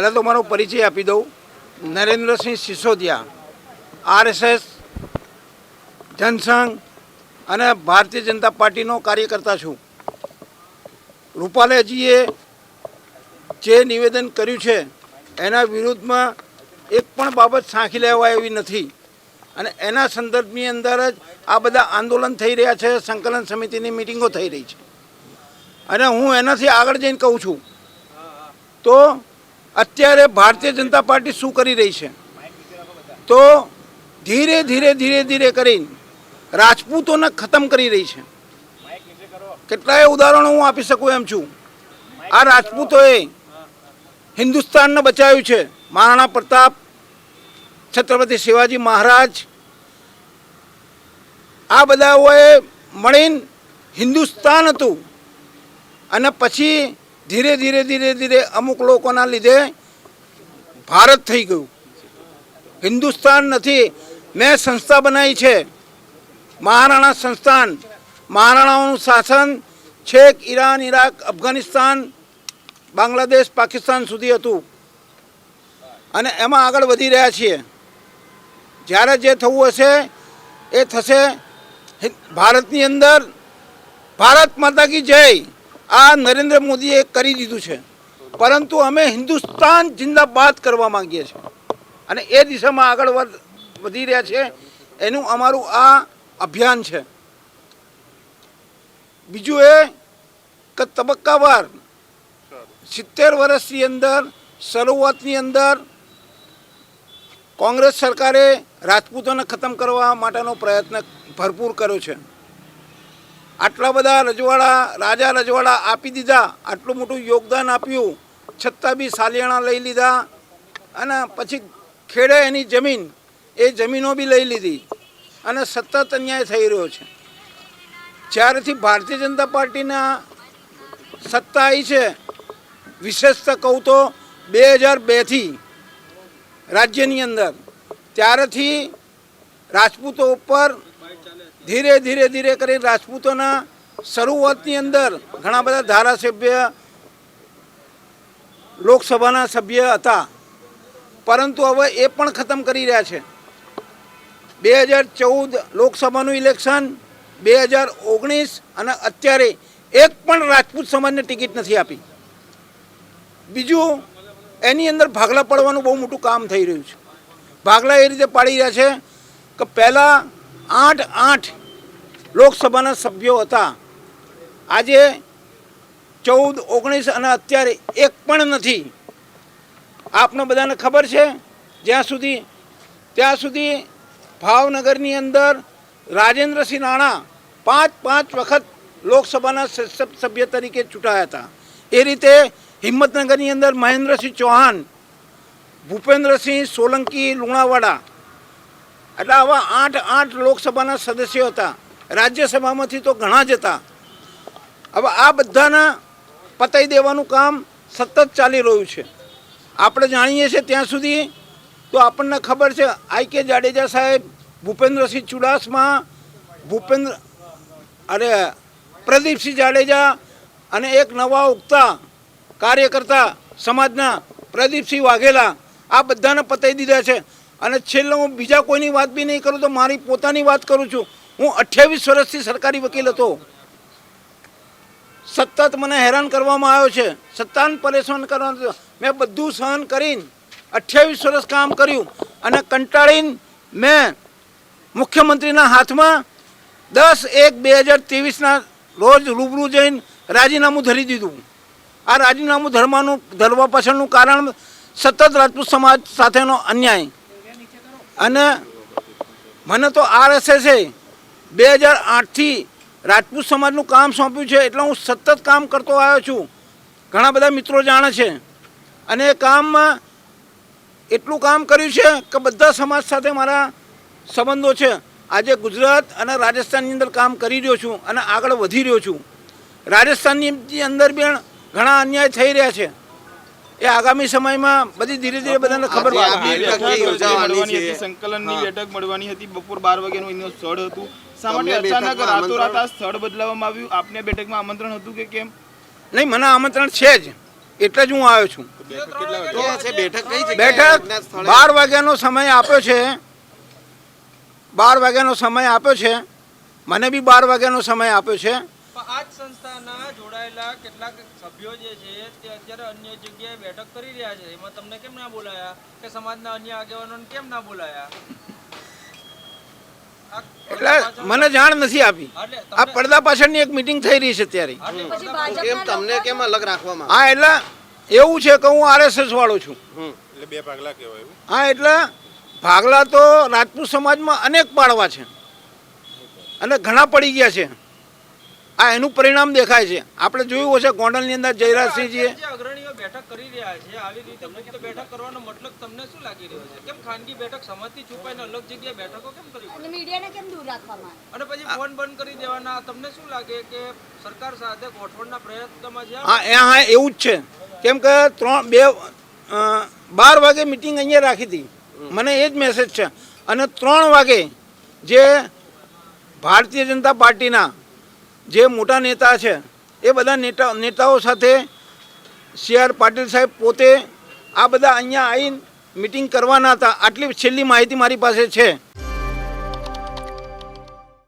પહેલાં તો મારો પરિચય આપી દઉં. નરેન્દ્રસિંહ સિસોદિયા, આરએસએસ, જનસંઘ અને ભારતીય જનતા પાર્ટીનો કાર્યકર્તા છું. રૂપાલાજીએ જે નિવેદન કર્યું છે, એના વિરુદ્ધમાં એક પણ બાબત સાંખી લેવા એવી નથી. અને એના સંદર્ભની અંદર જ આ બધા આંદોલન થઈ રહ્યા છે, સંકલન સમિતિની મિટિંગો થઈ રહી છે. અને હું એનાથી આગળ જઈને કહું છું. તો અત્યારે ભારતીય જનતા પાર્ટી શું કરી રહી છે? તો ધીરે ધીરે ધીરે ધીરે કરીને રાજપૂતોને ખતમ કરી રહી છે. કેટલાય ઉદાહરણો હું આપી શકું એમ છું. આ રાજપૂતોએ હિન્દુસ્તાનને બચાવ્યું છે. મહારાણા પ્રતાપ, છત્રપતિ શિવાજી મહારાજ, આ બધાઓએ મળીને હિન્દુસ્તાન હતું. અને પછી ધીરે ધીરે ધીરે ધીરે અમુક લોકોના લીધે ભારત થઈ ગયું. હિન્દુસ્તાન નથી, મેં સંસ્થા બનાવી છે. મહારાણા સંસ્થાન, મહારાણાઓનું શાસન છેક ઈરાન, ઈરાક, અફઘાનિસ્તાન, બાંગ્લાદેશ, પાકિસ્તાન સુધી હતું. અને એમાં આગળ વધી રહ્યા છીએ. જ્યારે જે થવું હશે, એ થશે. ભારતની અંદર ભારત માતા કી જય. આ નરેન્દ્ર મોદીએ કરી દીધું છે. પરંતુ અમે હિન્દુસ્તાન જિંદાબાદ કરવા માંગીએ છીએ. અને એ દિશામાં આગળ વધ- રહ્યા છે. એનું અમારું આ અભિયાન છે. બીજું એ કે તબક્કાવાર સિત્તેર વર્ષની અંદર, શરૂઆતની અંદર કોંગ્રેસ સરકારે રાજપૂતોને ખતમ કરવા માટેનો પ્રયત્ન ભરપૂર કર્યો છે. આટલા બધા રજવાડા, રાજા રજવાડા આપી દીધા, આટલું મોટું યોગદાન આપ્યું, છતાં બી સાલિયાણા લઈ લીધા, અને પછી ખેડે એની જમીન, એ જમીનો બી લઈ લીધી, અને સતત અન્યાય થઈ રહ્યો છે. જ્યારેથી ભારતીય જનતા પાર્ટીના સત્તા આવી છે, વિશેષતા કહું તો બે હજાર બેથી રાજ્યની અંદર, ત્યારથી રાજપૂતો ઉપર ધીરે ધીરે ધીરે કરી રાજપૂતોના શરૂઆતની અંદર ઘણા બધા ધારાસભ્ય લોકસભાના સભ્ય હતા. પરંતુ હવે એ પણ ખતમ કરી રહ્યા છે. બે હજાર ચૌદ લોકસભાનું ઇલેક્શન, બે હજાર ઓગણીસ અને અત્યારે એક પણ રાજપૂત સમાજને ટિકિટ નથી આપી. બીજું, એની અંદર ભાગલા પડવાનું બહુ મોટું કામ થઈ રહ્યું છે. ભાગલા એ રીતે પાડી રહ્યા છે કે પહેલાં આઠ આઠ લોકસભાના સભ્યો હતા. આજે ચૌદ, ઓગણીસ અને અત્યારે એક પણ નથી. આપને બધાને ખબર છે, જ્યાં સુધી, ત્યાં સુધી ભાવનગરની અંદર રાજેન્દ્રસિંહ રાણા પાંચ પાંચ વખત લોકસભાના સભ્ય તરીકે ચૂંટાયા હતા. એ રીતે હિંમતનગરની અંદર મહેન્દ્રસિંહ ચૌહાણ, ભૂપેન્દ્રસિંહ સોલંકી, લુણાવાડા, એટલે આવા આઠ આઠ લોકસભાના સદસ્યો હતા. રાજ્યસભામાંથી તો ઘણા જ હતા. હવે આ બધાના પતાઈ દેવાનું કામ સતત ચાલી રહ્યું છે. આપણે જાણીએ છીએ ત્યાં સુધી તો આપણને ખબર છે, આઈ કે જાડેજા સાહેબ ભૂપેન્દ્રસિંહ ચુડાસમા, ભૂપેન્દ્ર અરે પ્રદીપસિંહ જાડેજા અને એક નવા ઉગતા કાર્યકર્તા સમાજના પ્રદીપસિંહ વાઘેલા આ બધાને પતાઈ દીધા છે. અને છેલ્લે હું બીજા કોઈની વાત બી નહીં કરું તો મારી પોતાની વાત કરું છું. હું અઠ્યાવીસ વર્ષથી સરકારી વકીલ હતો. સતત મને હેરાન કરવામાં આવ્યો છે. સત્તાન પરેશાન કરવાનું. મેં બધું સહન કરીને અઠ્યાવીસ વર્ષ કામ કર્યું અને કંટાળીને મેં મુખ્યમંત્રીના હાથમાં દસ એક બે હજાર ત્રેવીસના રોજ રૂબરૂ જઈને રાજીનામું ધરી દીધું. આ રાજીનામું ધરવાનું, ધરવા પાછળનું કારણ સતત રાજપૂત સમાજ સાથેનો અન્યાય. અને મને તો આરએસએસે બે હજાર આઠથી રાજપૂત સમાજનું કામ સોંપ્યું છે એટલે હું સતત કામ કરતો આવ્યો છું. ઘણા બધા મિત્રો જાણે છે. અને એ કામમાં એટલું કામ કર્યું છે કે બધા સમાજ સાથે મારા સંબંધો છે. આજે ગુજરાત અને રાજસ્થાનની અંદર કામ કરી રહ્યો છું અને આગળ વધી રહ્યો છું. રાજસ્થાનની અંદર પણ ઘણા અન્યાય થઈ રહ્યા છે. એ આગામી સમયમાં બધી ધીરે ધીરે બધાને ખબર સંકલનની. બેઠક મળવાની હતી. બપોર બાર વાગ્યાનું એનું સ્થળ હતું. શા માટે અચાનક રાતોરાત આ સ્થળ બદલાવવામાં આવ્યું. આપને બેઠકમાં આમંત્રણ હતું કે કેમ? નહીં મને આમંત્રણ છે જ. એટલે જ હું આવ્યો છું. બેઠક? બાર વાગ્યાનો સમય આપ્યો છે. બાર વાગ્યાનો સમય આપ્યો છે. મને બી બાર વાગ્યાનો સમય આપ્યો છે. પણ આ સંસ્થાના જોડાયેલા કેટલાક સભ્યો જે છે તે અત્યારે અન્ય જગ્યાએ બેઠક કરી રહ્યા છે. એમાં તમને કેમ ના બોલાયા? કે સમાજના અન્ય આગેવાનોને કેમ ના બોલાયા? એટલે મને જાણ નથી આપી. આ પડદા પાછળની એક મિટિંગ થઈ રહી છે અત્યારે એટલે પછી તો કેમ તમને કેમ અલગ રાખવામાં હા એટલે એવું છે કે હું આરએસએસ વાળો છું. એટલે બે ભાગલા કહેવાય હા એટલે ભાગલા તો રાજપૂત સમાજમાં અનેક પાડવા છે. અને ઘણા પડી ગયા છે. આ એનું પરિણામ દેખાય છે. આપણે જોયું હશે ગોંડલની અંદર જયરાજસિંહજીએ. અગ્રણીઓ બેઠક કરી રહ્યા છે આવી રીતે બેઠક કરવાનો મતલબ તમને શું લાગી રહ્યો છે? કેમ ખાનગી બેઠક સમાજથી છુપાઈને અલગ જગ્યાએ બેઠકો કેમ કરી અને મીડિયાને કેમ દૂર રાખવામાં અને પછી ફોન બંધ કરી દેવાના તમને શું લાગે કે સરકાર સાથે ગોઠવણના પ્રયત્નમાં છે હા એ હા એવું જ છે. કેમ કે ત્રણ બે બાર વાગે મિટિંગ અહીંયા રાખી હતી. મને એ જ મેસેજ છે. અને ત્રણ વાગે જે ભારતીય જનતા પાર્ટીના જે મોટા નેતા છે, એ બધા નેતા, નેતાઓ સાથે સી આર પાટીલ સાહેબ પોતે આ બધા અહીંયા આવીને મિટિંગ કરવાના હતા. આટલી છેલ્લી માહિતી મારી પાસે છે.